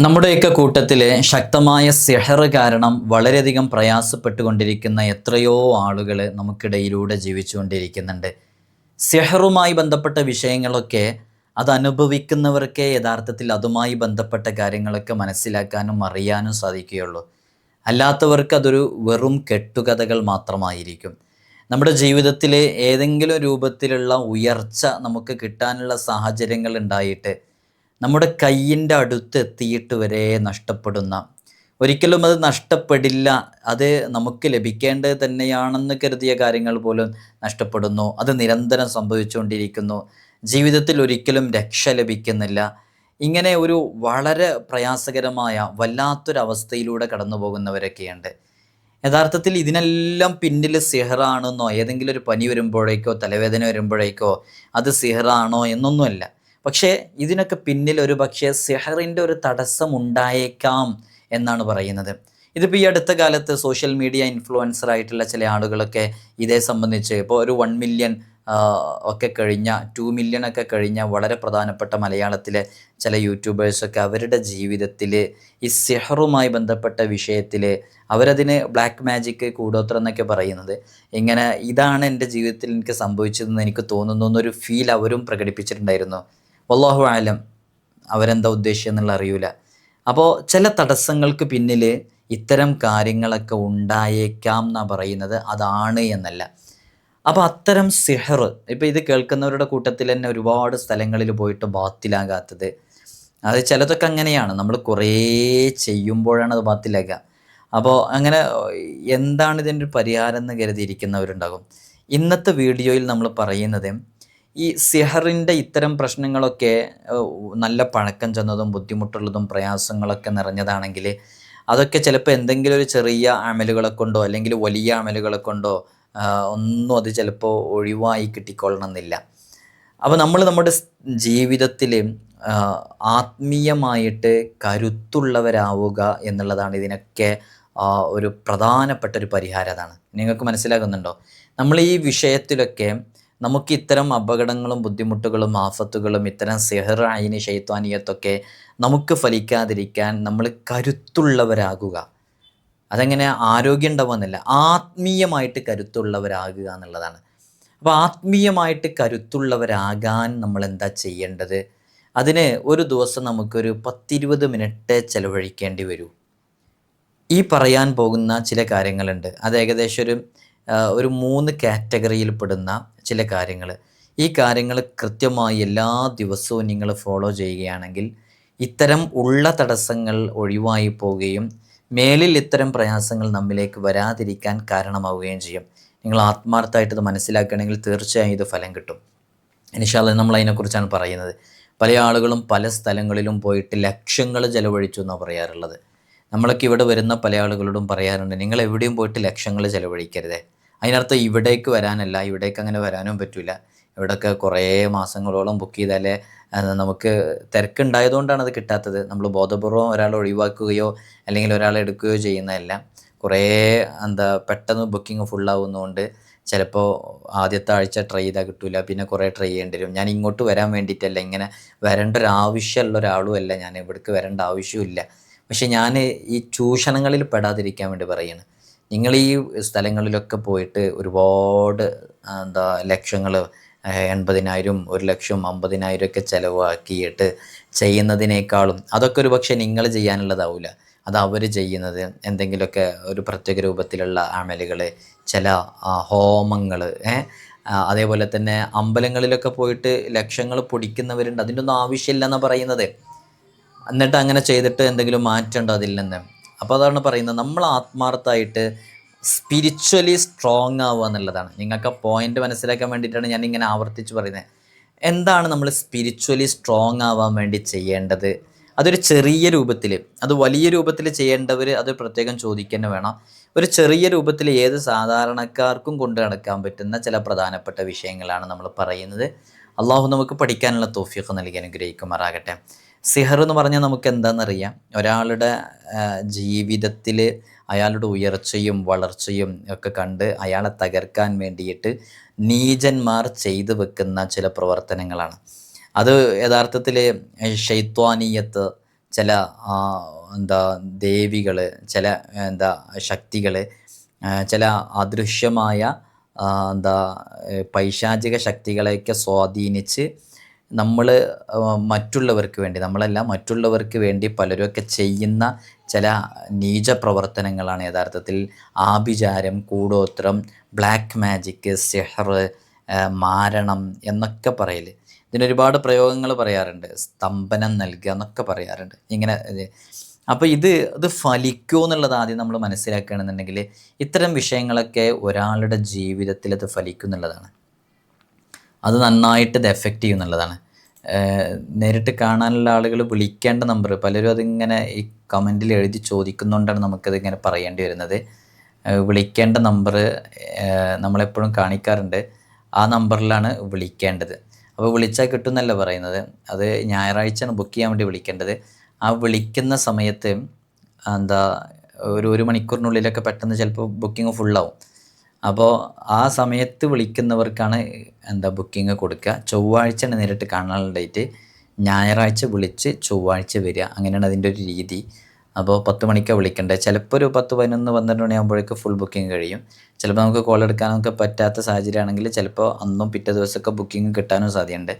നമ്മുടെയൊക്കെ കൂട്ടത്തിൽ ശക്തമായ സിഹർ കാരണം വളരെയധികം പ്രയാസപ്പെട്ടുകൊണ്ടിരിക്കുന്ന എത്രയോ ആളുകൾ നമുക്കിടയിലൂടെ ജീവിച്ചുകൊണ്ടിരിക്കുന്നുണ്ട്. സിഹറുമായി ബന്ധപ്പെട്ട വിഷയങ്ങളൊക്കെ അത് യഥാർത്ഥത്തിൽ അതുമായി ബന്ധപ്പെട്ട കാര്യങ്ങളൊക്കെ മനസ്സിലാക്കാനും അറിയാനും സാധിക്കുകയുള്ളൂ. അല്ലാത്തവർക്ക് അതൊരു വെറും കെട്ടുകഥകൾ മാത്രമായിരിക്കും. നമ്മുടെ ജീവിതത്തിൽ ഏതെങ്കിലും രൂപത്തിലുള്ള ഉയർച്ച നമുക്ക് കിട്ടാനുള്ള സാഹചര്യങ്ങൾ ഉണ്ടായിട്ട് നമ്മുടെ കയ്യിന്റെ അടുത്ത് എത്തിയിട്ട് വരെ നഷ്ടപ്പെടുന്ന. ഒരിക്കലും അത് നഷ്ടപ്പെടില്ല. അത് നമുക്ക് ലഭിക്കേണ്ടത് തന്നെയാണെന്ന് കരുതിയ കാര്യങ്ങൾ പോലും നഷ്ടപ്പെടുന്നു. അത് നിരന്തരം സംഭവിച്ചുകൊണ്ടിരിക്കുന്നു. ജീവിതത്തിൽ ഒരിക്കലും രക്ഷ ലഭിക്കുന്നില്ല. ഇങ്ങനെ ഒരു വളരെ പ്രയാസകരമായ വല്ലാത്തൊരവസ്ഥയിലൂടെ കടന്നു പോകുന്നവരൊക്കെയുണ്ട് യഥാർത്ഥത്തിൽ ഇതിനെല്ലാം പിന്നിൽ സിഹറാണെന്നോ ഏതെങ്കിലും ഒരു പനി വരുമ്പോഴേക്കോ തലവേദന വരുമ്പോഴേക്കോ അത് സിഹറാണോ എന്നൊന്നുമല്ല. പക്ഷേ ഇതിനൊക്കെ പിന്നിൽ ഒരു പക്ഷേ സെഹറിന്റെ ഒരു തടസ്സം ഉണ്ടായേക്കാം എന്നാണ് പറയുന്നത്. ഇതിപ്പോൾ ഈ അടുത്ത കാലത്ത് സോഷ്യൽ മീഡിയ ഇൻഫ്ലുവൻസർ ആയിട്ടുള്ള ചില ആളുകളൊക്കെ ഇതേ സംബന്ധിച്ച് ഇപ്പോൾ ഒരു വൺ മില്യൺ ഒക്കെ കഴിഞ്ഞ ടു മില്യൺ ഒക്കെ കഴിഞ്ഞ വളരെ പ്രധാനപ്പെട്ട മലയാളത്തിലെ ചില യൂട്യൂബേഴ്സൊക്കെ അവരുടെ ജീവിതത്തിൽ ഈ സിഹറുമായി ബന്ധപ്പെട്ട വിഷയത്തിൽ അവരതിന് ബ്ലാക്ക് മാജിക്ക് കൂടോത്രം എന്നൊക്കെ പറയുന്നത്. ഇങ്ങനെ ഇതാണ് എന്റെ ജീവിതത്തിൽ എനിക്ക് സംഭവിച്ചതെന്ന് എനിക്ക് തോന്നുന്നു എന്നൊരു ഫീൽ അവരും പ്രകടിപ്പിച്ചിട്ടുണ്ടായിരുന്നു. വല്ലാഹു ആലം അവരെന്താ ഉദ്ദേശിച്ചത് എന്നുള്ള അറിയൂല. അപ്പോൾ ചില തടസ്സങ്ങൾക്ക് പിന്നിൽ ഇത്തരം കാര്യങ്ങളൊക്കെ ഉണ്ടായേക്കാം എന്നാണ് പറയുന്നത് അതാണ് എന്നല്ല. അപ്പോൾ അത്തരം സിഹർ ഇപ്പോൾ ഇത് കേൾക്കുന്നവരുടെ കൂട്ടത്തിൽ തന്നെ ഒരുപാട് സ്ഥലങ്ങളിൽ പോയിട്ട് ബാത്തിലാകാത്തത്. അത് ചിലതൊക്കെ അങ്ങനെയാണ്. നമ്മൾ കുറേ ചെയ്യുമ്പോഴാണ് അത് ബാത്തിലാക്കുക അപ്പോൾ അങ്ങനെ എന്താണ് ഇതിന്റെ പരിഹാരം എന്ന് കരുതിയിരിക്കുന്നവരുണ്ടാകും. ഇന്നത്തെ വീഡിയോയിൽ നമ്മൾ പറയുന്നത് ഈ സിഹറിന്റെ ഇത്തരം പ്രശ്നങ്ങളൊക്കെ നല്ല പഴക്കം ചെന്നതും ബുദ്ധിമുട്ടുള്ളതും പ്രയാസങ്ങളൊക്കെ നിറഞ്ഞതാണെങ്കിൽ അതൊക്കെ ചിലപ്പോൾ എന്തെങ്കിലും ഒരു ചെറിയ അമലുകളെ കൊണ്ടോ അല്ലെങ്കിൽ വലിയ അമലുകളെ കൊണ്ടോ ഒന്നും അത് ചിലപ്പോൾ ഒഴിവായി കിട്ടിക്കൊള്ളണമെന്നില്ല. അപ്പോൾ നമ്മൾ നമ്മുടെ ജീവിതത്തിൽ ആത്മീയമായിട്ട് കരുത്തുള്ളവരാവുക എന്നുള്ളതാണ് ഇതിനൊക്കെ ഒരു പ്രധാനപ്പെട്ട ഒരു പരിഹാരം അതാണ്. നിങ്ങൾക്ക് മനസ്സിലാകുന്നുണ്ടോ? നമ്മൾ ഈ വിഷയത്തിലൊക്കെ നമുക്ക് ഇത്തരം അപകടങ്ങളും ബുദ്ധിമുട്ടുകളും ആഫത്തുകളും ഇത്തരം സെഹർ അയിന് നമുക്ക് ഫലിക്കാതിരിക്കാൻ നമ്മൾ കരുത്തുള്ളവരാകുക. അതെങ്ങനെ ആരോഗ്യം ഉണ്ടാവുമെന്നല്ല ആത്മീയമായിട്ട് കരുത്തുള്ളവരാകുക എന്നുള്ളതാണ്. അപ്പോൾ ആത്മീയമായിട്ട് കരുത്തുള്ളവരാകാൻ നമ്മൾ എന്താ ചെയ്യേണ്ടത്? അതിന് ഒരു ദിവസം നമുക്കൊരു പത്തിരുപത് മിനിറ്റ് ചിലവഴിക്കേണ്ടി വരൂ. ഈ പറയാൻ പോകുന്ന ചില കാര്യങ്ങളുണ്ട്. അത് ഏകദേശം ഒരു ഒരു മൂന്ന് കാറ്റഗറിയിൽപ്പെടുന്ന ചില കാര്യങ്ങൾ. ഈ കാര്യങ്ങൾ കൃത്യമായി എല്ലാ ദിവസവും നിങ്ങൾ ഫോളോ ചെയ്യുകയാണെങ്കിൽ ഇത്തരം ഉള്ള തടസ്സങ്ങൾ ഒഴിവായി പോവുകയും മേലിൽ ഇത്തരം പ്രയാസങ്ങൾ നമ്മിലേക്ക് വരാതിരിക്കാൻ കാരണമാവുകയും ചെയ്യും. നിങ്ങൾ ആത്മാർത്ഥമായിട്ട് ഇത് മനസ്സിലാക്കുകയാണെങ്കിൽ തീർച്ചയായും ഇത് ഫലം കിട്ടും. ഇനിഷാല്ല നമ്മൾ അതിനെക്കുറിച്ചാണ് പറയുന്നത്. പല ആളുകളും പല സ്ഥലങ്ങളിലും പോയിട്ട് ലക്ഷങ്ങൾ ചെലവഴിച്ചു എന്നാണ് പറയാറുള്ളത്. നമ്മളൊക്കെ ഇവിടെ വരുന്ന പല ആളുകളോടും പറയാറുണ്ട് നിങ്ങൾ എവിടെയും പോയിട്ട് ലക്ഷങ്ങൾ ചെലവഴിക്കരുതേ. അതിനർത്ഥം ഇവിടേക്ക് വരാനല്ല ഇവിടേക്ക് അങ്ങനെ വരാനും പറ്റില്ല ഇവിടെയൊക്കെ കുറേ മാസങ്ങളോളം ബുക്ക് ചെയ്താലേ നമുക്ക് തിരക്കുണ്ടായതുകൊണ്ടാണ് അത് കിട്ടാത്തത്. നമ്മൾ ബോധപൂർവം ഒരാളെ ഒഴിവാക്കുകയോ അല്ലെങ്കിൽ ഒരാളെ എടുക്കുകയോ ചെയ്യുന്നതല്ല. കുറേ എന്താ പെട്ടെന്ന് ബുക്കിംഗ് ഫുള്ളാവുന്നതുകൊണ്ട് ചിലപ്പോൾ ആദ്യത്തെ ആഴ്ച ട്രൈ ചെയ്താൽ കിട്ടില്ല പിന്നെ കുറേ ട്രൈ ചെയ്യേണ്ടി വരും. ഞാൻ ഇങ്ങോട്ട് വരാൻ വേണ്ടിയിട്ടല്ല ഇങ്ങനെ വരേണ്ട ഒരു ആവശ്യമുള്ള ഒരാളുമല്ല ഞാൻ. ഇവിടേക്ക് വരേണ്ട ആവശ്യമില്ല പക്ഷെ ഞാൻ ഈ ചൂഷണങ്ങളിൽ പെടാതിരിക്കാൻ വേണ്ടി പറയുകയാണ് നിങ്ങൾ ഈ സ്ഥലങ്ങളിലൊക്കെ പോയിട്ട് ഒരുപാട് എന്താ ലക്ഷങ്ങൾ എൺപതിനായിരം ഒരു ലക്ഷം അമ്പതിനായിരം ഒക്കെ ചിലവാക്കിയിട്ട് ചെയ്യുന്നതിനേക്കാളും അതൊക്കെ ഒരു പക്ഷേ നിങ്ങൾ ചെയ്യാനുള്ളതാവില്ല അത് അവർ ചെയ്യുന്നത് എന്തെങ്കിലുമൊക്കെ ഒരു പ്രത്യേക രൂപത്തിലുള്ള അമലുകൾ ചില ഹോമങ്ങൾ അതേപോലെ തന്നെ അമ്പലങ്ങളിലൊക്കെ പോയിട്ട് ലക്ഷങ്ങൾ പൊടിക്കുന്നവരുണ്ട്. അതിന്റെ ഒന്നും ആവശ്യമില്ലെന്നാണ് പറയുന്നത്. എന്നിട്ട് അങ്ങനെ ചെയ്തിട്ട് എന്തെങ്കിലും മാറ്റമുണ്ടോ അതിൽ നിന്ന്? അപ്പോൾ അതാണ് പറയുന്നത് നമ്മൾ ആത്മാർത്ഥമായിട്ട് സ്പിരിച്വലി സ്ട്രോങ് ആവുക എന്നുള്ളതാണ്. നിങ്ങൾക്ക് ആ പോയിന്റ് മനസ്സിലാക്കാൻ വേണ്ടിയിട്ടാണ് ഞാൻ ഇങ്ങനെ ആവർത്തിച്ച് പറയുന്നത്. എന്താണ് നമ്മൾ സ്പിരിച്വലി സ്ട്രോങ് ആവാൻ വേണ്ടി ചെയ്യേണ്ടത്? അതൊരു ചെറിയ രൂപത്തിൽ അത് വലിയ രൂപത്തിൽ ചെയ്യേണ്ടവർ അത് പ്രത്യേകം ചോദിക്കേണ്ട വേണം. ഒരു ചെറിയ രൂപത്തിൽ ഏത് സാധാരണക്കാർക്കും കൊണ്ടു നടക്കാൻ പറ്റുന്ന ചില പ്രധാനപ്പെട്ട വിഷയങ്ങളാണ് നമ്മൾ പറയുന്നത്. അള്ളാഹു നമുക്ക് പഠിക്കാനുള്ള തോഫിയൊക്കെ നൽകി അനുഗ്രഹിക്കുമാറാകട്ടെ. സിഹർ എന്ന് പറഞ്ഞാൽ നമുക്ക് എന്താണെന്നറിയാം ഒരാളുടെ ജീവിതത്തിൽ അയാളുടെ ഉയർച്ചയും വളർച്ചയും ഒക്കെ കണ്ട് അയാളെ തകർക്കാൻ വേണ്ടിയിട്ട് നീചന്മാർ ചെയ്തു വെക്കുന്ന ചില പ്രവർത്തനങ്ങളാണ്. അത് യഥാർത്ഥത്തിൽ ഷെയ്ത്വാനീയത്ത് ചില എന്താ ദേവികൾ ചില എന്താ ശക്തികൾ ചില അദൃശ്യമായ എന്താ പൈശാചിക ശക്തികളെയൊക്കെ സ്വാധീനിച്ച് നമ്മൾ മറ്റുള്ളവർക്ക് വേണ്ടി നമ്മളല്ല മറ്റുള്ളവർക്ക് വേണ്ടി പലരുമൊക്കെ ചെയ്യുന്ന ചില നീച പ്രവർത്തനങ്ങളാണ് യഥാർത്ഥത്തിൽ ആഭിചാരം കൂടോത്രം ബ്ലാക്ക് മാജിക് സെഹർ മാരണം എന്നൊക്കെ പറയൽ ഇതിനൊരുപാട് പ്രയോഗങ്ങൾ പറയാറുണ്ട്. സ്തംഭനം നൽകുക എന്നൊക്കെ പറയാറുണ്ട്. ഇങ്ങനെ അപ്പോൾ ഇത് ഇത് ഫലിക്കുമോ എന്നുള്ളത് ആദ്യം നമ്മൾ മനസ്സിലാക്കുകയാണെന്നുണ്ടെങ്കിൽ ഇത്തരം വിഷയങ്ങളൊക്കെ ഒരാളുടെ ജീവിതത്തിൽ അത് ഫലിക്കുന്നുള്ളതാണ് അത് നന്നായിട്ട് ഇത് എഫക്റ്റ് ചെയ്യും എന്നുള്ളതാണ്. നേരിട്ട് കാണാനുള്ള ആളുകൾ വിളിക്കേണ്ട നമ്പർ പലരും അതിങ്ങനെ ഈ കമന്റിൽ എഴുതി ചോദിക്കുന്നതുകൊണ്ടാണ് നമുക്കത് ഇങ്ങനെ പറയേണ്ടി വരുന്നത്. വിളിക്കേണ്ട നമ്പർ നമ്മളെപ്പോഴും കാണിക്കാറുണ്ട്. ആ നമ്പറിലാണ് വിളിക്കേണ്ടത്. അപ്പോൾ വിളിച്ചാൽ കിട്ടുന്നല്ല പറയുന്നത്? അത് ഞായറാഴ്ചയാണ് ബുക്ക് ചെയ്യാൻ വേണ്ടി വിളിക്കേണ്ടത്. ആ വിളിക്കുന്ന സമയത്ത് എന്താ ഒരു ഒരു മണിക്കൂറിനുള്ളിലൊക്കെ പെട്ടെന്ന് ചിലപ്പോൾ ബുക്കിംഗ് ഫുള്ളാവും അപ്പോൾ ആ സമയത്ത് വിളിക്കുന്നവർക്കാണ് എന്താ ബുക്കിംഗ് കൊടുക്കുക. ചൊവ്വാഴ്ചയാണ് നേരിട്ട് കാണാനുള്ള ഡേറ്റ്. ഞായറാഴ്ച വിളിച്ച് ചൊവ്വാഴ്ച വരിക. അങ്ങനെയാണ് അതിന്റെ ഒരു രീതി. അപ്പോൾ പത്ത് മണിക്കാണ് വിളിക്കേണ്ടത് ചിലപ്പോൾ ഒരു പത്ത് പതിനൊന്ന് പന്ത്രണ്ട് മണിയാകുമ്പോഴേക്ക് ഫുൾ ബുക്കിംഗ് കഴിയും. ചിലപ്പോൾ നമുക്ക് കോൾ എടുക്കാനൊക്കെ പറ്റാത്ത സാഹചര്യമാണെങ്കിൽ ചിലപ്പോൾ അന്നും പിറ്റേ ദിവസമൊക്കെ ബുക്കിംഗ് കിട്ടാനും സാധ്യതയുണ്ട്.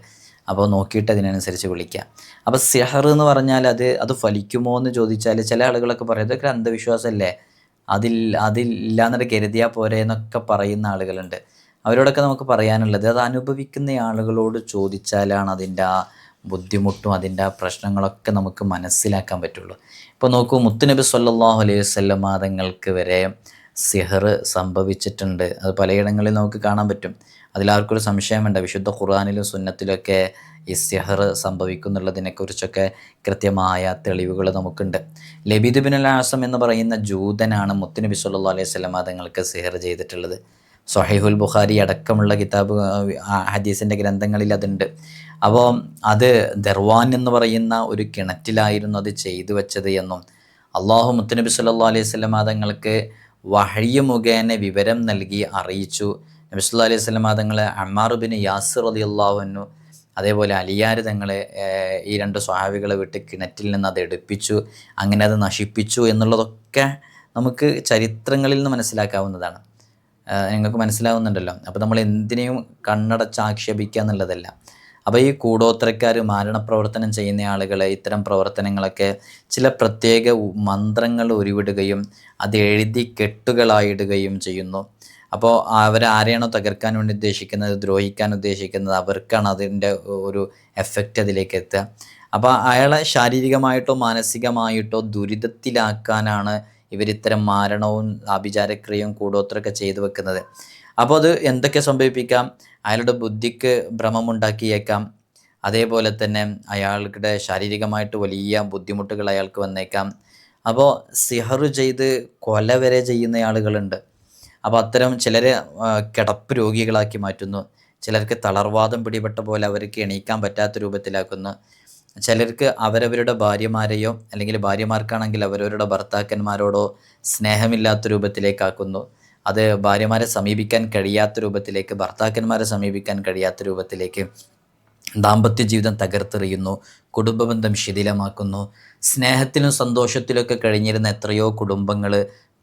അപ്പോൾ നോക്കിയിട്ട് അതിനനുസരിച്ച് വിളിക്കുക. അപ്പോൾ സിഹർ എന്ന് പറഞ്ഞാൽ അത് അത് ഫലിക്കുമോ എന്ന് ചോദിച്ചാൽ ചില ആളുകളൊക്കെ പറയും അന്ധവിശ്വാസമല്ലേ? അതിൽ അതില്ലാന്നിട്ട് കരുതിയാൽ പോരെ എന്നൊക്കെ പറയുന്ന ആളുകളുണ്ട്. അവരോടൊക്കെ നമുക്ക് പറയാനുള്ളത് അത് അനുഭവിക്കുന്ന ആളുകളോട് ചോദിച്ചാലാണ് അതിന്റെ ആ ബുദ്ധിമുട്ടും അതിന്റെ ആ പ്രശ്നങ്ങളൊക്കെ നമുക്ക് മനസ്സിലാക്കാൻ പറ്റുള്ളൂ. ഇപ്പോൾ നോക്കൂ മുത്തുനബി സല്ലാഹു അലൈഹി വല്ലം മാതങ്ങൾക്ക് വരെ സിഹർ സംഭവിച്ചിട്ടുണ്ട്. അത് പലയിടങ്ങളിൽ നമുക്ക് കാണാൻ പറ്റും. അതിലാർക്കൊരു സംശയം വേണ്ട. വിശുദ്ധ ഖുർആാനിലും സുന്നത്തിലൊക്കെ ഈ സിഹർ സംഭവിക്കുന്നുള്ളതിനെക്കുറിച്ചൊക്കെ കൃത്യമായ തെളിവുകൾ നമുക്കുണ്ട്. ലബീദ് ബിൻ ആസം എന്ന് പറയുന്ന ജൂതനാണ് മുത്തുനബി സല്ലാ അലൈഹി സ്വലം തങ്ങൾക്ക് സിഹർ ചെയ്തിട്ടുള്ളത്. സൊഹൈഹുൽ ബുഖാരി അടക്കമുള്ള കിതാബ് ഹദീസിന്റെ ഗ്രന്ഥങ്ങളിൽ അതുണ്ട്. അപ്പോൾ അത് ദർവാൻ എന്ന് പറയുന്ന ഒരു കിണറ്റിലായിരുന്നു അത് ചെയ്തു വെച്ചത് എന്നും അള്ളാഹു മുത്തുനബി സല്ലാ അലൈഹി സ്വലം തങ്ങൾക്ക് വഹയ്യ മുഖേന വിവരം നൽകി അറിയിച്ചു. നബി സല്ലാ അലൈഹി സ്വലം തങ്ങളെ അമ്മാറുബിൻ യാസിർ അലി അള്ളാഹുനു അതേപോലെ അലിയാർ തങ്ങളെ ഈ രണ്ട് സ്വഹാബികളെ വിട്ട് കിണറ്റിൽ നിന്ന് അത് എടുപ്പിച്ചു. അങ്ങനെ അത് നശിപ്പിച്ചു എന്നുള്ളതൊക്കെ നമുക്ക് ചരിത്രങ്ങളിൽ നിന്ന് മനസ്സിലാക്കാവുന്നതാണ്. നിങ്ങൾക്ക് മനസ്സിലാവുന്നുണ്ടല്ലോ. അപ്പോൾ നമ്മൾ എന്തിനേയും കണ്ണടച്ച് ആക്ഷേപിക്കുക എന്നുള്ളതല്ല. അപ്പോൾ ഈ കൂടോത്രക്കാർ മാരണപ്രവർത്തനം ചെയ്യുന്ന ആളുകൾ ഇത്തരം പ്രവർത്തനങ്ങളൊക്കെ ചില പ്രത്യേക മന്ത്രങ്ങൾ ഉരുവിടുകയും അത് എഴുതി കെട്ടുകളായിടുകയും ചെയ്യുന്നു. അപ്പോൾ അവർ ആരെയാണോ തകർക്കാൻ വേണ്ടി ഉദ്ദേശിക്കുന്നത് ദ്രോഹിക്കാൻ ഉദ്ദേശിക്കുന്നത്? അവർക്കാണ് അതിന്റെ ഒരു എഫക്റ്റ് അതിലേക്ക് എത്തുക. അപ്പോൾ അയാളെ ശാരീരികമായിട്ടോ മാനസികമായിട്ടോ ദുരിതത്തിലാക്കാനാണ് ഇവരിത്തരം മാരണവും ആഭിചാരക്രിയയും കൂടോത്രമൊക്കെ ചെയ്തു വെക്കുന്നത്. അപ്പോൾ അത് എന്തൊക്കെ സംഭവിപ്പിക്കാം? അയാളുടെ ബുദ്ധിക്ക് ഭ്രമമുണ്ടാക്കിയേക്കാം. അതേപോലെ തന്നെ അയാളുടെ ശാരീരികമായിട്ട് വലിയ ബുദ്ധിമുട്ടുകൾ അയാൾക്ക് വന്നേക്കാം. അപ്പോൾ സിഹറു ചെയ്ത് കൊല വരെ ചെയ്യുന്ന ആളുകളുണ്ട്. അപ്പോൾ അത്തരം ചിലരെ കിടപ്പ് രോഗികളാക്കി മാറ്റുന്നു. ചിലർക്ക് തളർവാദം പിടിപെട്ട പോലെ അവർക്ക് എണീക്കാൻ പറ്റാത്ത രൂപത്തിലാക്കുന്നു. ചിലർക്ക് അവരവരുടെ ഭാര്യമാരെയോ അല്ലെങ്കിൽ ഭാര്യമാർക്കാണെങ്കിൽ അവരവരുടെ ഭർത്താക്കന്മാരോടോ സ്നേഹമില്ലാത്ത രൂപത്തിലേക്കാക്കുന്നു. അത് ഭാര്യമാരെ സമീപിക്കാൻ കഴിയാത്ത രൂപത്തിലേക്ക് ഭർത്താക്കന്മാരെ സമീപിക്കാൻ കഴിയാത്ത രൂപത്തിലേക്ക് ദാമ്പത്യ ജീവിതം തകർത്തെറിയുന്നു. കുടുംബബന്ധം ശിഥിലമാക്കുന്നു. സ്നേഹത്തിലും സന്തോഷത്തിലൊക്കെ കഴിഞ്ഞിരുന്ന എത്രയോ കുടുംബങ്ങൾ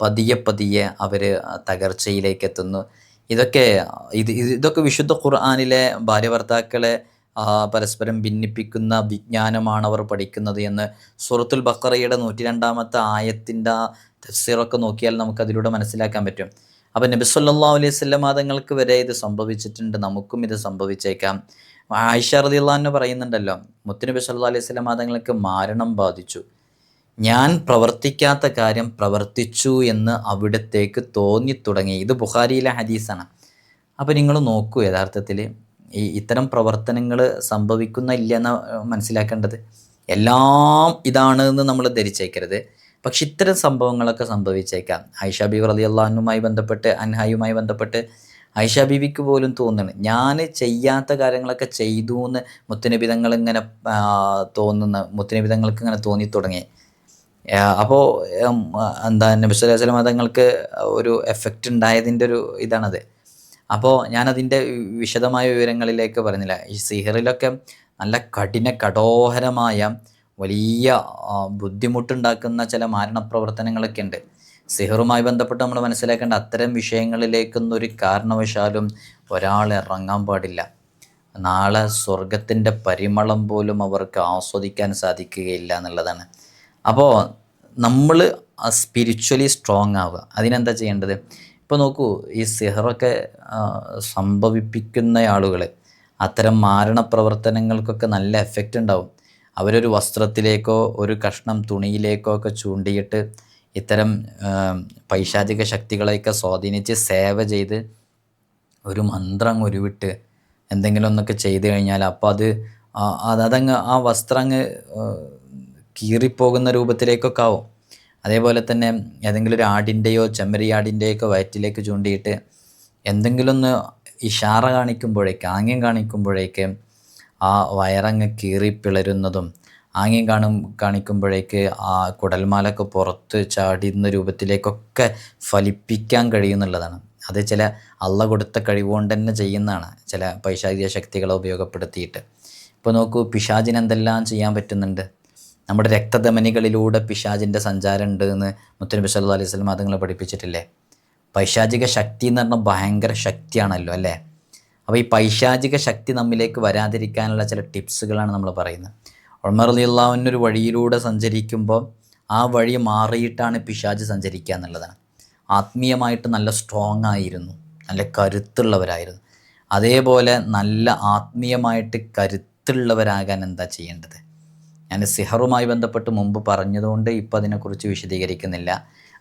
പതിയെ പതിയെ അവർ തകർച്ചയിലേക്ക് എത്തുന്നു ഇതൊക്കെ ഇത് ഇതൊക്കെ വിശുദ്ധ ഖുർആാനിലെ ഭാര്യ ഭർത്താക്കളെ പരസ്പരം ഭിന്നിപ്പിക്കുന്ന വിജ്ഞാനമാണ് അവർ പഠിക്കുന്നത് എന്ന് സുറത്തുൽ ബക്കറയുടെ നൂറ്റി രണ്ടാമത്തെ ആയത്തിന്റെ തഫ്സീറൊക്കെ നോക്കിയാൽ നമുക്ക് അതിലൂടെ മനസ്സിലാക്കാൻ പറ്റും. അപ്പം നബി സല്ലാ അലൈഹി സ്വല്ലം തങ്ങൾക്ക് വരെ ഇത് സംഭവിച്ചിട്ടുണ്ട് നമുക്കും ഇത് സംഭവിച്ചേക്കാം. ആയിഷ റദിയുള്ള പറയുന്നുണ്ടല്ലോ മുത്തുനബി സല്ലാ അലൈഹി സ്വലം തങ്ങൾക്ക് മാരണം ബാധിച്ചു. ഞാൻ പ്രവർത്തിക്കാത്ത കാര്യം പ്രവർത്തിച്ചു എന്ന് അവിടത്തേക്ക് തോന്നിത്തുടങ്ങി. ഇത് ബുഖാരിയിലെ ഹദീസാണ്. അപ്പോൾ നിങ്ങൾ നോക്കൂ യഥാർത്ഥത്തിൽ ഈ ഇത്തരം പ്രവർത്തനങ്ങൾ സംഭവിക്കുന്നില്ല എന്ന് മനസ്സിലാക്കേണ്ടത് എല്ലാം ഇതാണ് എന്ന് നമ്മൾ ധരിച്ചേക്കരുത്. പക്ഷെ ഇത്തരം സംഭവങ്ങളൊക്കെ സംഭവിച്ചേക്കാം. ഐഷ ബീവി റലി അള്ളാഹുമായി ബന്ധപ്പെട്ട് അൻഹായുമായി ബന്ധപ്പെട്ട് ഐഷ ബീവിക്ക് പോലും തോന്നുന്നു. ഞാൻ ചെയ്യാത്ത കാര്യങ്ങളൊക്കെ ചെയ്തു എന്ന് മുത്തനബിതങ്ങൾ ഇങ്ങനെ തോന്നുന്ന. മുത്തനബിതങ്ങൾക്ക് ഇങ്ങനെ തോന്നി തുടങ്ങി അപ്പോൾ എന്താ നബി സ്വല്ലല്ലാഹു അലൈഹി മതങ്ങൾക്ക് ഒരു എഫക്റ്റ് ഉണ്ടായതിന്റെ ഒരു ഇതാണത്. അപ്പോൾ ഞാനതിന്റെ വിശദമായ വിവരങ്ങളിലേക്ക് പറഞ്ഞില്ല. ഈ സിഹറിലൊക്കെ നല്ല കഠിന കഠോരമായ വലിയ ബുദ്ധിമുട്ടുണ്ടാക്കുന്ന ചില മാരണപ്രവർത്തനങ്ങളൊക്കെ ഉണ്ട്. സിഹറുമായി ബന്ധപ്പെട്ട് നമ്മൾ മനസ്സിലാക്കേണ്ട അത്തരം വിഷയങ്ങളിലേക്കൊന്നും ഒരു കാരണവശാലും ഒരാൾ ഇറങ്ങാൻ പാടില്ല. നാളെ സ്വർഗത്തിന്റെ പരിമളം പോലും അവർക്ക് ആസ്വദിക്കാൻ സാധിക്കുകയില്ല എന്നുള്ളതാണ്. അപ്പോൾ നമ്മൾ സ്പിരിച്വലി സ്ട്രോങ് ആവുക. അതിനെന്താ ചെയ്യേണ്ടത്? ഇപ്പോൾ നോക്കൂ ഈ സിഹറൊക്കെ സംഭവിപ്പിക്കുന്ന ആളുകൾ അത്തരം മാരണ പ്രവർത്തനങ്ങൾക്കൊക്കെ നല്ല എഫക്റ്റ് ഉണ്ടാവും. അവരൊരു വസ്ത്രത്തിലേക്കോ ഒരു കഷ്ണം തുണിയിലേക്കോ ഒക്കെ ചൂണ്ടിയിട്ട് ഇത്തരം പൈശാചിക ശക്തികളെയൊക്കെ സ്വാധീനിച്ച് സേവ ചെയ്ത് ഒരു മന്ത്രം ഉരുവിട്ട് എന്തെങ്കിലും ഒന്നൊക്കെ ചെയ്തു കഴിഞ്ഞാൽ അപ്പോൾ അത് അതങ്ങ് ആ വസ്ത്രം കീറിപ്പോകുന്ന രൂപത്തിലേക്കൊക്കെ ആവും. അതേപോലെ തന്നെ ഏതെങ്കിലും ഒരു ആടിന്റെയോ ചെമ്മരിയാടിന്റെയൊക്കെ വയറ്റിലേക്ക് ചൂണ്ടിയിട്ട് എന്തെങ്കിലും ഒന്ന് ഇഷാറ കാണിക്കുമ്പോഴേക്ക് ആംഗ്യം കാണിക്കുമ്പോഴേക്ക് ആ വയറങ്ങ് കീറി പിളരുന്നതും ആംഗ്യം കാണും കാണിക്കുമ്പോഴേക്ക് ആ കുടൽമാലൊക്കെ പുറത്ത് ചാടുന്ന രൂപത്തിലേക്കൊക്കെ ഫലിപ്പിക്കാൻ കഴിയുന്നുള്ളതാണ്. അത് ചില അള്ള കൊടുത്ത കഴിവുകൊണ്ട് തന്നെ ചെയ്യുന്നതാണ് ചില പൈശാചിക ശക്തികളെ ഉപയോഗപ്പെടുത്തിയിട്ട്. ഇപ്പോൾ നോക്കൂ പിശാചിന് എന്തെല്ലാം ചെയ്യാൻ പറ്റുന്നുണ്ട്? നമ്മുടെ രക്തധമനികളിലൂടെ പിശാജിന്റെ സഞ്ചാരം ഉണ്ട് എന്ന് മുത്തനബി സല്ലു അലൈഹി സ്വലം അതുങ്ങളെ പഠിപ്പിച്ചിട്ടില്ലേ? പൈശാചിക ശക്തി എന്ന് പറഞ്ഞാൽ ഭയങ്കര ശക്തിയാണല്ലോ അല്ലേ? അപ്പോൾ ഈ പൈശാചിക ശക്തി നമ്മിലേക്ക് വരാതിരിക്കാനുള്ള ചില ടിപ്സുകളാണ് നമ്മൾ പറയുന്നത്. ഉമർ അലിയുള്ളാവിനൊരു വഴിയിലൂടെ സഞ്ചരിക്കുമ്പോൾ ആ വഴി മാറിയിട്ടാണ് പിശാജ് സഞ്ചരിക്കുക എന്നുള്ളതാണ്. ആത്മീയമായിട്ട് നല്ല സ്ട്രോങ് ആയിരുന്നു. നല്ല കരുത്തുള്ളവരായിരുന്നു. അതേപോലെ നല്ല ആത്മീയമായിട്ട് കരുത്തുള്ളവരാകാൻ എന്താ ചെയ്യേണ്ടത്? ഞാൻ സിഹറുമായി ബന്ധപ്പെട്ട് മുമ്പ് പറഞ്ഞതുകൊണ്ട് ഇപ്പോൾ അതിനെക്കുറിച്ച് വിശദീകരിക്കുന്നില്ല.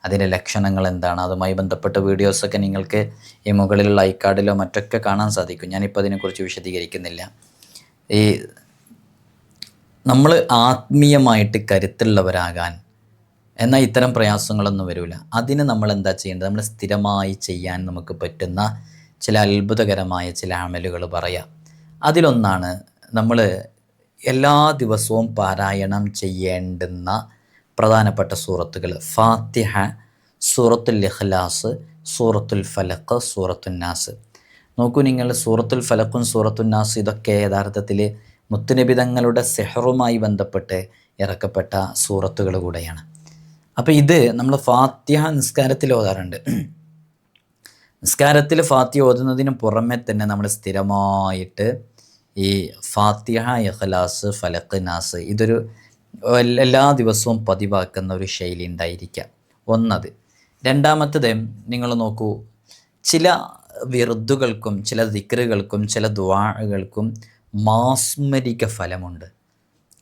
അതിന്റെ ലക്ഷണങ്ങൾ എന്താണ്? അതുമായി ബന്ധപ്പെട്ട വീഡിയോസൊക്കെ നിങ്ങൾക്ക് ഈ മുകളിലുള്ള ഐക്കാർഡിലോ മറ്റൊക്കെ കാണാൻ സാധിക്കും. ഞാനിപ്പോൾ അതിനെക്കുറിച്ച് വിശദീകരിക്കുന്നില്ല. ഈ നമ്മൾ ആത്മീയമായിട്ട് കരുത്തുള്ളവരാകാൻ എന്നാൽ ഇത്തരം പ്രയാസങ്ങളൊന്നും വരില്ല അതിന് നമ്മൾ എന്താ ചെയ്യേണ്ടത്? നമ്മൾ സ്ഥിരമായി ചെയ്യാൻ നമുക്ക് പറ്റുന്ന ചില അത്ഭുതകരമായ ചില അമലുകൾ പറയാം. അതിലൊന്നാണ് നമ്മൾ എല്ലാ ദിവസവും പാരായണം ചെയ്യേണ്ടുന്ന പ്രധാനപ്പെട്ട സൂറത്തുകൾ. ഫാത്തിഹ സൂറത്തുൽ ഇഖ്ലാസ് സൂറത്തുൽ ഫലഖ് സൂറത്തുന്നാസ് നോക്കൂ നിങ്ങൾ സൂറത്തുൽ ഫലഖും സൂറത്തുന്നാസ് ഇതൊക്കെ യഥാർത്ഥത്തിൽ മുത്തുനിബിതങ്ങളുടെ സെഹറുമായി ബന്ധപ്പെട്ട് ഇറക്കപ്പെട്ട സൂറത്തുകൾ കൂടെയാണ്. അപ്പോൾ ഇത് നമ്മൾ ഫാത്തിഹ നിസ്കാരത്തിൽ ഓതാറുണ്ട്. നിസ്കാരത്തിൽ ഫാത്തിഹ ഓതുന്നതിന് പുറമെ തന്നെ നമ്മൾ സ്ഥിരമായിട്ട് ഈ ഫാത്തിഹ ഇഖ്ലാസ് ഫലക്ക് നാസ് ഇതൊരു എല്ലാ ദിവസവും പതിവാക്കുന്ന ഒരു ശൈലി ഉണ്ടായിരിക്കാം. ഒന്നത്. രണ്ടാമത്തത് നിങ്ങൾ നോക്കൂ ചില വിറുദുകൾക്കും ചില ദിക്റുകൾക്കും ചില ദ്വാകൾക്കും മാസ്മരിക ഫലമുണ്ട്.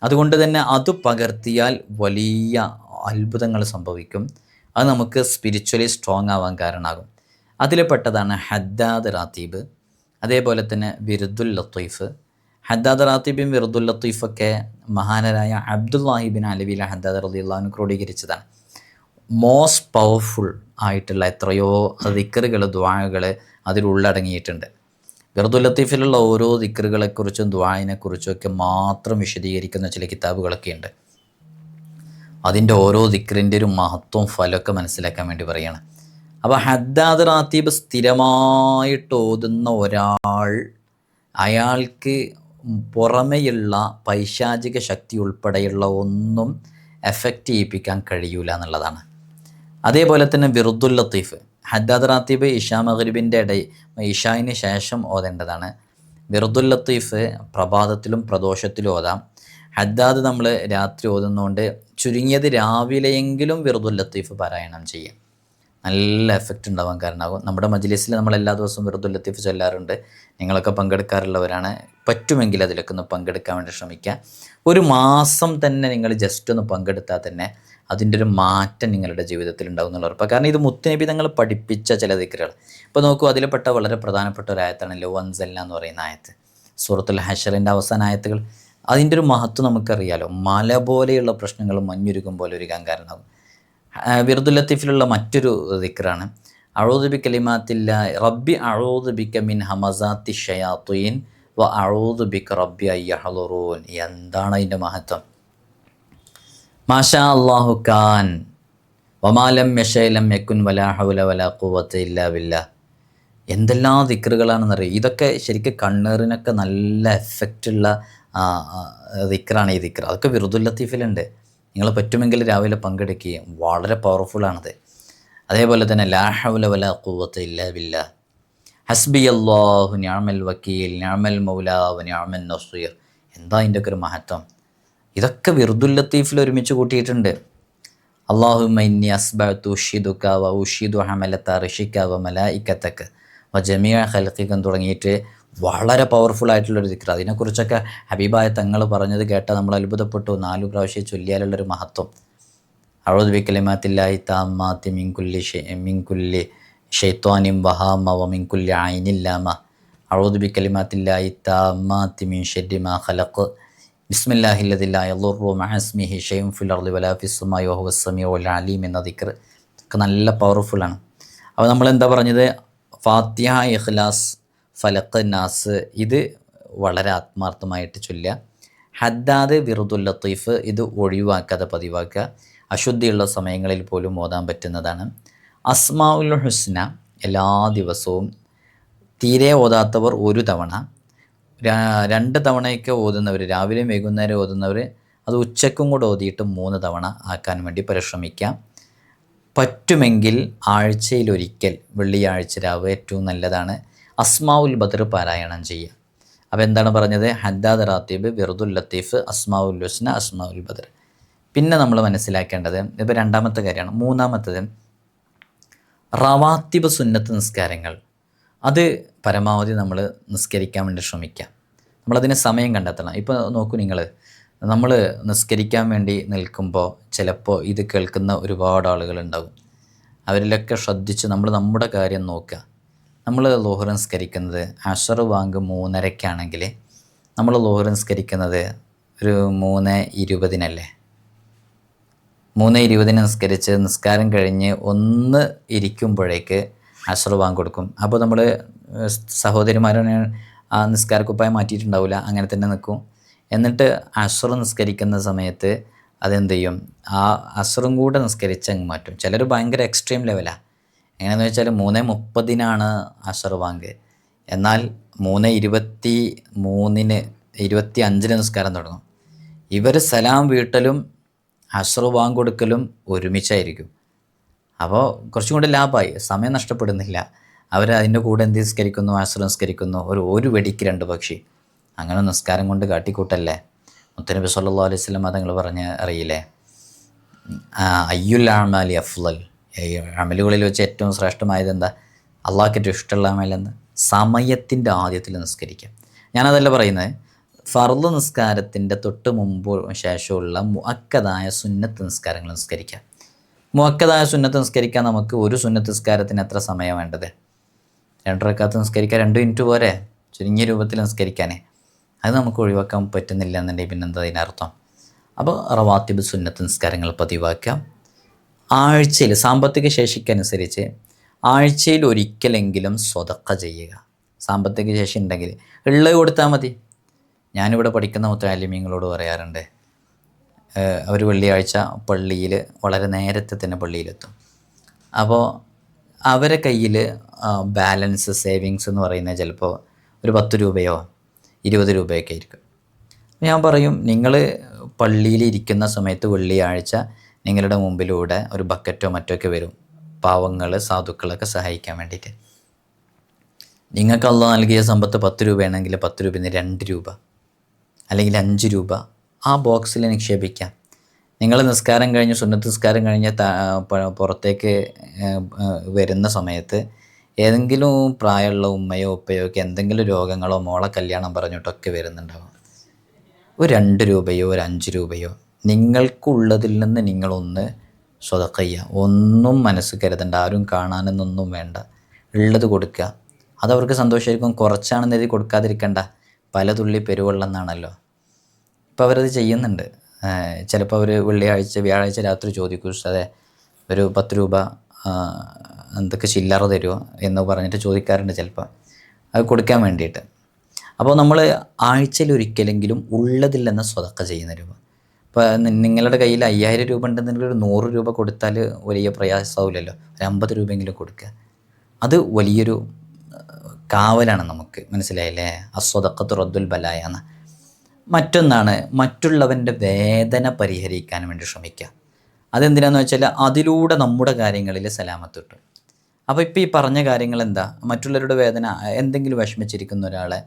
അതുകൊണ്ട് തന്നെ അത് പകർത്തിയാൽ വലിയ അത്ഭുതങ്ങൾ സംഭവിക്കും. അത് നമുക്ക് സ്പിരിച്വലി സ്ട്രോങ് ആവാൻ കാരണമാകും. അതിൽ പെട്ടതാണ് ഹദ്ദാദ് റാത്തീബ്. അതേപോലെ തന്നെ വിരുദുൽ ലത്തീഫ് ഹദ്ദാദ് റാത്തിബിൻ വിറുദുൽ ലത്തീഫൊക്കെ മഹാനരായ അബ്ദുല്ലാഹിബിൻ അലവില ഹദ്ദാദ് റദിയുള്ളഹാന് ക്രോഡീകരിച്ചതാണ്. മോസ്റ്റ് പവർഫുൾ ആയിട്ടുള്ള എത്രയോ ദിക്കറുകൾ ദ്വാഴകൾ അതിൽ ഉള്ളടങ്ങിയിട്ടുണ്ട്. ലത്തീഫിലുള്ള ഓരോ ദിക്കറുകളെക്കുറിച്ചും ദ്വാഴിനെക്കുറിച്ചും ഒക്കെ മാത്രം വിശദീകരിക്കുന്ന ചില കിതാബുകളൊക്കെ ഉണ്ട് അതിന്റെ ഓരോ ദിക്കറിന്റെ ഒരു മഹത്വം ഫലമൊക്കെ മനസ്സിലാക്കാൻ വേണ്ടി പറയാണ് അപ്പോൾ ഹദ്ദാദ് റാത്തീബ് സ്ഥിരമായിട്ട് ഓതുന്ന ഒരാൾ അയാൾക്ക് പുറമെയുള്ള പൈശാചിക ശക്തി ഉൾപ്പെടെയുള്ള ഒന്നും എഫക്റ്റ് ചെയ്യിപ്പിക്കാൻ കഴിയൂല എന്നുള്ളതാണ്. അതേപോലെ തന്നെ വിറുദുൽ ലത്തീഫ് ഹദ്ദാദ് റാത്തീബ് ഇഷാ മഹ്രിബിന്റെ ഇടയിൽ ഇഷായിന് ശേഷം ഓതേണ്ടതാണ്. വിറുദുൽ ലത്തീഫ് പ്രഭാതത്തിലും പ്രദോഷത്തിലും ഓതാം. ഹദ്ദാദ് നമ്മൾ രാത്രി ഓതുന്നതുകൊണ്ട് ചുരുങ്ങിയത് രാവിലെയെങ്കിലും വിറുദുൽ ലത്തീഫ് പാരായണം ചെയ്യാം. നല്ല എഫക്റ്റ് ഉണ്ടാവാൻ കാരണമാകും. നമ്മുടെ മജ്ലിസിൽ നമ്മൾ എല്ലാ ദിവസവും വെറുതെ ലത്തീഫ് ചൊല്ലാറുണ്ട്. നിങ്ങളൊക്കെ പങ്കെടുക്കാറുള്ളവരാണ്. പറ്റുമെങ്കിൽ അതിലൊക്കെ ഒന്ന് പങ്കെടുക്കാൻ വേണ്ടി ശ്രമിക്കുക ഒരു മാസം തന്നെ നിങ്ങൾ ജസ്റ്റ് ഒന്ന് പങ്കെടുത്താൽ തന്നെ അതിന്റെ ഒരു മാറ്റം നിങ്ങളുടെ ജീവിതത്തിൽ ഉണ്ടാവും എന്നുള്ള ഉറപ്പാണ് കാരണം ഇത് മുത്തുനബി തങ്ങൾ പഠിപ്പിച്ച ചില ദിക്കറുകൾ ഇപ്പോൾ നോക്കൂ അതിൽപ്പെട്ട വളരെ പ്രധാനപ്പെട്ട ഒരു ആയത്താണ് ലോ എന്ന് പറയുന്ന ആയത്ത്. സൂറത്തുൽ ഹഷറിന്റെ അവസാന ആയത്തുകൾ. അതിന്റെ ഒരു മഹത്വം നമുക്കറിയാലോ. മല പോലെയുള്ള പ്രശ്നങ്ങൾ മഞ്ഞുരുക്കും പോലെ ഒരുക്കാൻ കാരണമാകും. വിറുദുൽ ലത്തീഫിലുള്ള മറ്റൊരു ദിക്റാണ്. അഴോദുബി കലിമാത്തില്ല റബ്ബി അഴോദുബിക്ക മിൻ ഹമസാത്തി ഷയാത്തുയിൻ വ അഴൂദ് ബിക്ക റബ്ബി അയ്യഹലുറൂൻ എന്താണ് അതിന്റെ മഹത്വം? മാഷാ അള്ളാഹു ഖാൻ വമാലം യഷൈലം യക്കുൻ വലാഹുല വലാ ഖുവത്ത് ഇല്ലാ ബില്ലാ എന്തെല്ലാം ദിക്റുകളാണെന്നറിയാം? ഇതൊക്കെ ശരിക്കും കണ്ണേറിനൊക്കെ നല്ല എഫക്റ്റുള്ള ദിക്റാണ് ഈ ദിക്ർ അതൊക്കെ വിറുദുൽ ലത്തീഫിലുണ്ട്. നിങ്ങൾ പറ്റുമെങ്കിൽ രാവിലെ പങ്കെടുക്കുകയും വളരെ പവർഫുള്ളാണത് അതേപോലെ തന്നെ ലാ ഹൗല വല കൂവത്ത് ഇല്ല ബില്ല. ഹസ്ബി അള്ളാഹു ഞാമൽ വക്കീൽ ഞാമൽ മൗലാവ് ഞാമൽ നസീർ. എന്താ അതിന്റെ ഒക്കെ ഒരു മഹത്വം? ഇതൊക്കെ വിർദുൽ ലത്തീഫിൽ ഒരുമിച്ച് കൂട്ടിയിട്ടുണ്ട്. അള്ളാഹു മൈന്യ അസ്ബഅത്തു ഉഷിദുക വ ഉഷിദു ഹമലത്ത ഋഷിക്ക വ മലായിക്കത്തക്ക് വ ജമിയ ഹൽക്കിക്കം തുടങ്ങിയിട്ട് വളരെ പവർഫുൾ ആയിട്ടുള്ളൊരു ദിക്ര അതിനെക്കുറിച്ചൊക്കെ ഹബീബായ തങ്ങൾ പറഞ്ഞത് കേട്ട നമ്മൾ അത്ഭുതപ്പെട്ടു. നാലു പ്രാവശ്യം ചൊല്ലിയാലുള്ളൊരു മഹത്വം. അഴുദ് ബിക്കലിമാത്തില്ലായി താമാത്തി ഷെ മിങ്കുല്ലി ഷെയ്ത്വാനിം വഹാമ വ മിൻകുല്ലി ഐനില്ലാമ അഴുദ് ബിക്കലിമാത്തില്ലായി താമാത്തി മിൻ ഷെഡിമ ഖലഖ്. ബിസ്മില്ലാഹില്ലദില്ലാഹു മഹസ്മിഹി ഷെയ്ം ഫിൽ അർദി വലാ ഫിസ്സുമായി വഹുവ സമീഉൽ അലീം എന്ന ദിക്ർ ഒക്കെ നല്ല പവർഫുള്ളാണ് അപ്പോൾ നമ്മൾ എന്താ പറഞ്ഞത്? ഫാത്തിഹ ഇഖ്ലാസ് ഫലഖ് നാസ് ഇത് വളരെ ആത്മാർത്ഥമായിട്ട് ചൊല്ലുക. ഹദ്ദാദ് വിറുദുൽ ലത്തീഫ് ഇത് ഒഴിവാക്കാതെ പതിവാക്കുക. അശുദ്ധിയുള്ള സമയങ്ങളിൽ പോലും ഓതാൻ പറ്റുന്നതാണ്. അസ്മാഉൽ ഹുസ്ന എല്ലാ ദിവസവും തീരെ ഓതാത്തവർ ഒരു തവണ. രണ്ട് തവണയൊക്കെ ഓതുന്നവർ രാവിലെയും വൈകുന്നേരം ഓതുന്നവർ അത് ഉച്ചക്കും കൂടെ ഓതിയിട്ട് മൂന്ന് തവണ ആക്കാൻ വേണ്ടി പരിശ്രമിക്കാം പറ്റുമെങ്കിൽ ആഴ്ചയിലൊരിക്കൽ വെള്ളിയാഴ്ച രാവ് ഏറ്റവും നല്ലതാണ്. അസ്മാവുൽ ബദർ പാരായണം ചെയ്യുക. അപ്പോൾ എന്താണ് പറഞ്ഞത്? ഹദ്ദാദ് റാത്തീബ് വിറുദുൽ ലത്തീഫ് അസ്മാവുൽ ഹുസ്ന അസ്മാവുൽ ബദർ. പിന്നെ നമ്മൾ മനസ്സിലാക്കേണ്ടത് ഇപ്പോൾ രണ്ടാമത്തെ കാര്യമാണ്. മൂന്നാമത്തത് റവാത്തിബ് സുന്നത്ത് നിസ്കാരങ്ങൾ. അത് പരമാവധി നമ്മൾ നിസ്കരിക്കാൻ വേണ്ടി ശ്രമിക്കാം നമ്മളതിന് സമയം കണ്ടെത്തണം. ഇപ്പോൾ നോക്കൂ നിങ്ങൾ നമ്മൾ നിസ്കരിക്കാൻ വേണ്ടി നിൽക്കുമ്പോൾ ചിലപ്പോൾ ഇത് കേൾക്കുന്ന ഒരുപാട് ആളുകളുണ്ടാവും അവരിലൊക്കെ ശ്രദ്ധിച്ച് നമ്മൾ നമ്മുടെ കാര്യം നോക്കുക. നമ്മൾ ലോഹർ നിസ്കരിക്കുന്നത് അഷർ വാങ്ക് മൂന്നരയ്ക്കാണെങ്കിൽ നമ്മൾ ലോഹർ നിസ്കരിക്കുന്നത് ഒരു മൂന്ന് ഇരുപതിനല്ലേ? മൂന്ന് ഇരുപതിന് നിസ്കരിച്ച് നിസ്കാരം കഴിഞ്ഞ് ഒന്ന് ഇരിക്കുമ്പോഴേക്ക് അഷർ ബാങ്ക് കൊടുക്കും. അപ്പോൾ നമ്മൾ സഹോദരിമാരെ ആ നിസ്കാരക്കുപ്പായം മാറ്റിയിട്ടുണ്ടാവില്ല അങ്ങനെ തന്നെ നിൽക്കും. എന്നിട്ട് അഷർ നിസ്കരിക്കുന്ന സമയത്ത് അതെന്ത് ചെയ്യും? ആ അസുറും കൂടെ നിസ്കരിച്ച് അങ്ങ് മാറ്റും. ചിലർ ഭയങ്കര എക്സ്ട്രീം ലെവലാണ് എങ്ങനെയാണെന്ന് വെച്ചാൽ മൂന്ന് മുപ്പതിനാണ് അശ്ര ബാങ്ക്. എന്നാൽ മൂന്ന് ഇരുപത്തി മൂന്നിന് ഇരുപത്തി അഞ്ചിന് നിസ്കാരം തുടങ്ങും. ഇവർ സലാം വീട്ടലും അശ്രു ബാങ്ക് കൊടുക്കലും ഒരുമിച്ചായിരിക്കും. അപ്പോൾ കുറച്ചും കൂടി ലാഭമായി. സമയം നഷ്ടപ്പെടുന്നില്ല. അവർ അതിന്റെ കൂടെ എന്ത് നിസ്കരിക്കുന്നു? അശ്രു നിസ്കരിക്കുന്നു. ഒരു ഒരു വെടിക്ക് രണ്ട് പക്ഷി. അങ്ങനെ നിസ്കാരം കൊണ്ട് കാട്ടിക്കൂട്ടല്ലേ? മുത്തനബി സല്ലാ അലൈഹി സ്വലം തങ്ങൾ പറഞ്ഞ് അറിയില്ലേ? അയ്യുൽ അഫ്ലൽ. ഈ അമലുകളിൽ വെച്ച് ഏറ്റവും ശ്രേഷ്ഠമായത് എന്താ? അള്ളാഹ്ക്ക് ഏറ്റവും ഇഷ്ടമുള്ള അമലെന്ന് സമയത്തിന്റെ ആദ്യത്തിൽ നിസ്കരിക്കാം ഞാനതല്ല പറയുന്നത്. ഫർദ് നിസ്കാരത്തിന്റെ തൊട്ട് മുമ്പ് ശേഷമുള്ള മുഅക്കതായ സുന്നത്ത് നിസ്കാരങ്ങൾ നിസ്കരിക്കാം മുഅക്കതായ സുന്നത്ത് നിസ്കരിക്കാൻ നമുക്ക് ഒരു സുന്നത്ത് നിസ്കാരത്തിന് എത്ര സമയം വേണ്ടത്? രണ്ടരക്കാത്ത് നിസ്കരിക്കുക രണ്ട് മിനിറ്റ് പോരെ? ചുരുങ്ങിയ രൂപത്തിൽ നിസ്കരിക്കാനേ. അത് നമുക്ക് ഒഴിവാക്കാൻ പറ്റുന്നില്ല എന്നുണ്ടെങ്കിൽ പിന്നെന്താ അതിനർത്ഥം? അപ്പോൾ റവാത്തിബ് സുന്നത്ത് നിസ്കാരങ്ങൾ പതിവാക്കാം ആഴ്ചയിൽ സാമ്പത്തിക ശേഷിക്കനുസരിച്ച് ആഴ്ചയിൽ ഒരിക്കലെങ്കിലും സ്വതക്ക ചെയ്യുക. സാമ്പത്തിക ശേഷി ഉണ്ടെങ്കിൽ ഉള്ളത് കൊടുത്താൽ മതി. ഞാനിവിടെ പഠിക്കുന്ന മുത്തലിമ്യങ്ങളോട് പറയാറുണ്ട് അവർ വെള്ളിയാഴ്ച പള്ളിയിൽ വളരെ നേരത്തെ തന്നെ പള്ളിയിലെത്തും. അപ്പോൾ അവരെ കയ്യിൽ ബാലൻസ് സേവിങ്സ് എന്ന് പറയുന്നത് ചിലപ്പോൾ ഒരു പത്ത് രൂപയോ ഇരുപത് രൂപയൊക്കെ ആയിരിക്കും. ഞാൻ പറയും നിങ്ങൾ പള്ളിയിൽ ഇരിക്കുന്ന സമയത്ത് വെള്ളിയാഴ്ച നിങ്ങളുടെ മുമ്പിലൂടെ ഒരു ബക്കറ്റോ മറ്റോ ഒക്കെ വരും. പാവങ്ങൾ സാധുക്കളൊക്കെ സഹായിക്കാൻ വേണ്ടിയിട്ട്. നിങ്ങൾക്ക് അള്ള നൽകിയ സമ്പത്ത് പത്ത് രൂപയാണെങ്കിൽ പത്ത് രൂപയിൽ നിന്ന് രണ്ട് രൂപ അല്ലെങ്കിൽ അഞ്ച് രൂപ ആ ബോക്സിൽ നിക്ഷേപിക്കാം. നിങ്ങൾ നിസ്കാരം കഴിഞ്ഞ് സുന്നത്ത് നിസ്കാരം കഴിഞ്ഞ് പുറത്തേക്ക് വരുന്ന സമയത്ത് ഏതെങ്കിലും പ്രായമുള്ള ഉമ്മയോ ഉപ്പയോ ഒക്കെ എന്തെങ്കിലും രോഗങ്ങളോ മോളെ കല്യാണം പറഞ്ഞിട്ടൊക്കെ വരുന്നുണ്ടാവും. ഒരു രണ്ട് രൂപയോ ഒരു അഞ്ച് രൂപയോ നിങ്ങൾക്കുള്ളതിൽ നിന്ന് നിങ്ങളൊന്ന് സ്വതക്കയ്യ. ഒന്നും മനസ്സ് കരുതണ്ട. ആരും കാണാനെന്നൊന്നും വേണ്ട. ഉള്ളത് കൊടുക്കുക അതവർക്ക് സന്തോഷമായിരിക്കും കുറച്ചാണെന്ന് എഴുതി കൊടുക്കാതിരിക്കണ്ട. പല തുള്ളി പെരുവെള്ളം എന്നാണല്ലോ ഇപ്പോൾ അവരത് ചെയ്യുന്നുണ്ട്. ചിലപ്പോൾ അവർ വെള്ളിയാഴ്ച വ്യാഴാഴ്ച രാത്രി ചോദിക്കും അതെ ഒരു പത്ത് രൂപ എന്തൊക്കെ ചില്ലറ തരുമോ എന്ന് പറഞ്ഞിട്ട് ചോദിക്കാറുണ്ട് ചിലപ്പോൾ അത് കൊടുക്കാൻ വേണ്ടിയിട്ട്. അപ്പോൾ നമ്മൾ ആഴ്ചയിൽ ഒരിക്കലെങ്കിലും ഉള്ളതിൽ നിന്ന് സ്വതക്ക ചെയ്യുന്ന രൂപ. ഇപ്പോൾ നിങ്ങളുടെ കയ്യിൽ അയ്യായിരം രൂപ ഉണ്ടെന്നുണ്ടെങ്കിൽ ഒരു നൂറ് രൂപ കൊടുത്താൽ വലിയ പ്രയാസമാവില്ലല്ലോ? ഒരു അമ്പത് രൂപയെങ്കിലും കൊടുക്കുക. അത് വലിയൊരു കാവലാണ് നമുക്ക്. മനസ്സിലായില്ലേ? അസ്വതക്കത്ത് റദ്ദുൽ ബലായ എന്ന്. മറ്റൊന്നാണ് മറ്റുള്ളവന്റെ വേദന പരിഹരിക്കാൻ വേണ്ടി ശ്രമിക്കുക. അതെന്തിനാന്ന് വെച്ചാൽ അതിലൂടെ നമ്മുടെ കാര്യങ്ങളിൽ സലാമത്ത് കിട്ടും. അപ്പോൾ ഇപ്പോൾ ഈ പറഞ്ഞ കാര്യങ്ങൾ എന്താ മറ്റുള്ളവരുടെ വേദന എന്തെങ്കിലും വിഷമിച്ചിരിക്കുന്ന ഒരാളെ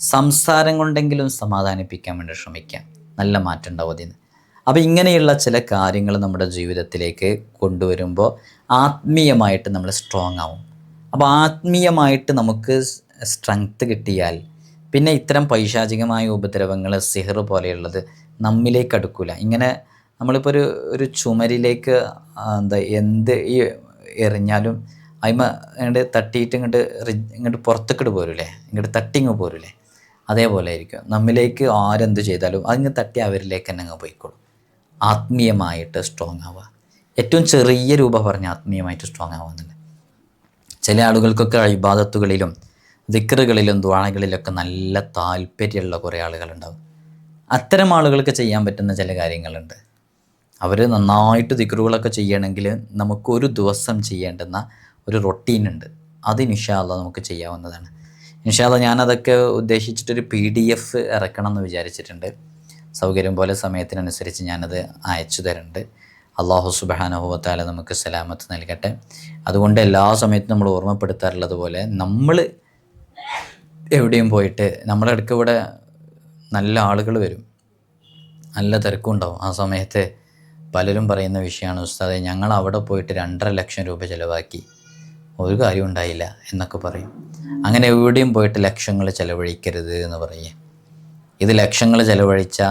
സംസാരം കൊണ്ടെങ്കിലും സമാധാനിപ്പിക്കാൻ വേണ്ടി ശ്രമിക്കുക. നല്ല മാറ്റം ഉണ്ടാവും അതിന് അപ്പോൾ ഇങ്ങനെയുള്ള ചില കാര്യങ്ങൾ നമ്മുടെ ജീവിതത്തിലേക്ക് കൊണ്ടുവരുമ്പോൾ ആത്മീയമായിട്ട് നമ്മൾ സ്ട്രോങ് ആവും. അപ്പോൾ ആത്മീയമായിട്ട് നമുക്ക് സ്ട്രെങ്ത്ത് കിട്ടിയാൽ പിന്നെ ഇത്തരം പൈശാചികമായ ഉപദ്രവങ്ങൾ സിഹർ പോലെയുള്ളത് നമ്മിലേക്ക് അടുക്കില്ല ഇങ്ങനെ നമ്മളിപ്പോൾ ഒരു ഒരു ചുമരിലേക്ക് എന്താ എന്ത് ഈ എറിഞ്ഞാലും അതിമ ഇങ്ങോട്ട് തട്ടിയിട്ട് ഇങ്ങോട്ട് ഇങ്ങോട്ട് പുറത്തേക്കിട്ട് പോരൂലേ? ഇങ്ങോട്ട് തട്ടിങ്ങ് പോരൂലേ? അതേപോലെ ആയിരിക്കും. നമ്മിലേക്ക് ആരെന്ത് ചെയ്താലും അതിങ്ങ് തട്ടി അവരിലേക്ക് തന്നെ അങ്ങ് പോയിക്കോളും. ആത്മീയമായിട്ട് സ്ട്രോങ് ആവുക. ഏറ്റവും ചെറിയ രൂപ പറഞ്ഞ് ആത്മീയമായിട്ട് സ്ട്രോങ് ആവുന്നുണ്ട് ചില ആളുകൾക്കൊക്കെ ഇബാദത്തുകളിലും ദിക്കറുകളിലും ദ്വാണകളിലൊക്കെ നല്ല താല്പര്യമുള്ള കുറേ ആളുകളുണ്ടാവും. അത്തരം ആളുകൾക്ക് ചെയ്യാൻ പറ്റുന്ന ചില കാര്യങ്ങളുണ്ട്. അവർ നന്നായിട്ട് ദിക്കറുകളൊക്കെ ചെയ്യണമെങ്കിൽ നമുക്കൊരു ദിവസം ചെയ്യേണ്ടുന്ന ഒരു റൊട്ടീനുണ്ട് അത് നിഷാല്ല നമുക്ക് ചെയ്യാവുന്നതാണ്. നിഷാല്ല ഞാനതൊക്കെ ഉദ്ദേശിച്ചിട്ടൊരു പി ഡി എഫ് ഇറക്കണം എന്ന് വിചാരിച്ചിട്ടുണ്ട്. സൗകര്യം പോലെ സമയത്തിനനുസരിച്ച് ഞാനത് അയച്ചു തരുന്നുണ്ട് അള്ളാഹു സുബാനുഭവത്താല നമുക്ക് സലാമത്ത് നൽകട്ടെ. അതുകൊണ്ട് എല്ലാ സമയത്തും നമ്മൾ ഓർമ്മപ്പെടുത്താറുള്ളത് പോലെ നമ്മൾ എവിടെയും പോയിട്ട് നമ്മുടെ അടുക്ക് ഇവിടെ നല്ല ആളുകൾ വരും. നല്ല തിരക്കും ഉണ്ടാവും. ആ സമയത്ത് പലരും പറയുന്ന വിഷയമാണ് ഉസ്താദെ ഞങ്ങൾ അവിടെ പോയിട്ട് രണ്ടര ലക്ഷം രൂപ ചിലവാക്കി. ഒരു കാര്യം ഉണ്ടായില്ല എന്നൊക്കെ പറയും. അങ്ങനെ എവിടെയും പോയിട്ട് ലക്ഷങ്ങൾ ചിലവഴിക്കരുത് എന്ന് പറയും. ഇത് ലക്ഷങ്ങൾ ചെലവഴിച്ച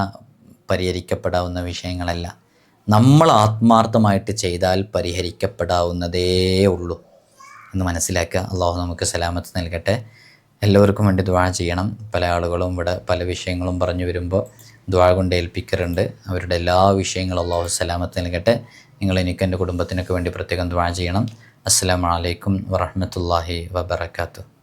പരിഹരിക്കപ്പെടാവുന്ന വിഷയങ്ങളല്ല. നമ്മൾ ആത്മാർത്ഥമായിട്ട് ചെയ്താൽ പരിഹരിക്കപ്പെടാവുന്നതേ ഉള്ളൂ എന്ന് മനസ്സിലാക്കുക. അള്ളാഹു നമുക്ക് സലാമത്ത് നൽകട്ടെ. എല്ലാവർക്കും വേണ്ടി ദ്വാ ചെയ്യണം. പല ആളുകളും ഇവിടെ പല വിഷയങ്ങളും പറഞ്ഞു വരുമ്പോൾ ദ്വാ കൊണ്ട് ഏൽപ്പിക്കാറുണ്ട്. അവരുടെ എല്ലാ വിഷയങ്ങളും അള്ളാഹു സലാമത്ത് നൽകട്ടെ. നിങ്ങൾ എനിക്ക് എന്റെ കുടുംബത്തിനൊക്കെ വേണ്ടി പ്രത്യേകം ദ്വാ ചെയ്യണം. അസ്സാം വലൈക്കും വറഹ്മത്തുള്ളാഹി വബറകാതുഹു.